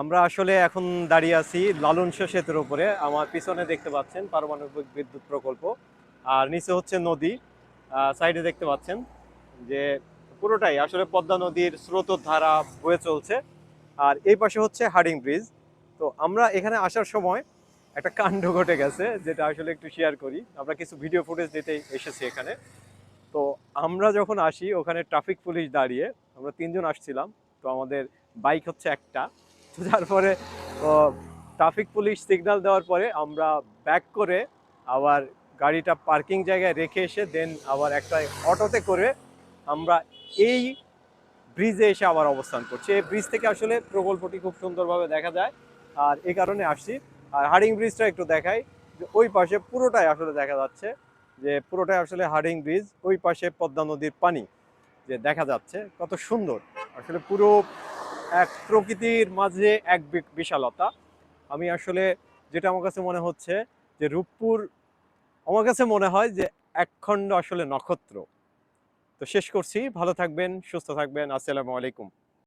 আমরা আসলে এখন দাঁড়িয়ে আছি লালন শাহ সেতুর উপরে। আমার পিছনে দেখতে পাচ্ছেন পারমাণবিক বিদ্যুৎ প্রকল্প, আর নিচে হচ্ছে নদী সাইডে দেখতে পাচ্ছেন যে পুরোটাই আসলে পদ্মা নদীর স্রোত ধারা বয়ে চলছে। আর এই পাশে হচ্ছে হার্ডিং ব্রিজ তো আমরা এখানে আসার সময় একটা কাণ্ড ঘটে গেছে, যেটা আসলে একটু শেয়ার করি। আমরা কিছু ভিডিও ফুটেজ দিতে এসেছি এখানে। তো আমরা যখন আসি, ওখানে ট্রাফিক পুলিশ দাঁড়িয়ে আমরা তিনজন আসছিলাম। তো আমাদের বাইক হচ্ছে একটা। তো তারপরে ট্রাফিক পুলিশ সিগন্যাল দেওয়ার পরে আমরা ব্যাক করে আবার গাড়িটা পার্কিং জায়গায় রেখে এসে দেন আবার একটা অটোতে করে আমরা এই ব্রিজে এসে আবার অবস্থান করছি। এই ব্রিজ থেকে আসলে প্রকল্পটি খুব সুন্দরভাবে দেখা যায়। আর এই কারণে আসছি। আর হার্ডিং ব্রিজটা একটু দেখাই। যে ওই পাশে পুরোটাই আসলে দেখা যাচ্ছে যে পুরোটাই আসলে হার্ডিং ব্রিজ ওই পাশে পদ্মা নদীর পানি যে দেখা যাচ্ছে, কত সুন্দর। আসলে পুরো এক প্রকৃতির মাঝে এক বিশালতা। আমি আসলে যেটা আমার কাছে মনে হচ্ছে যে রূপপুর, আমার কাছে মনে হয় যে একখণ্ড আসলে নক্ষত্র। তো শেষ করছি, ভালো থাকবেন, সুস্থ থাকবেন, আসসালামু আলাইকুম।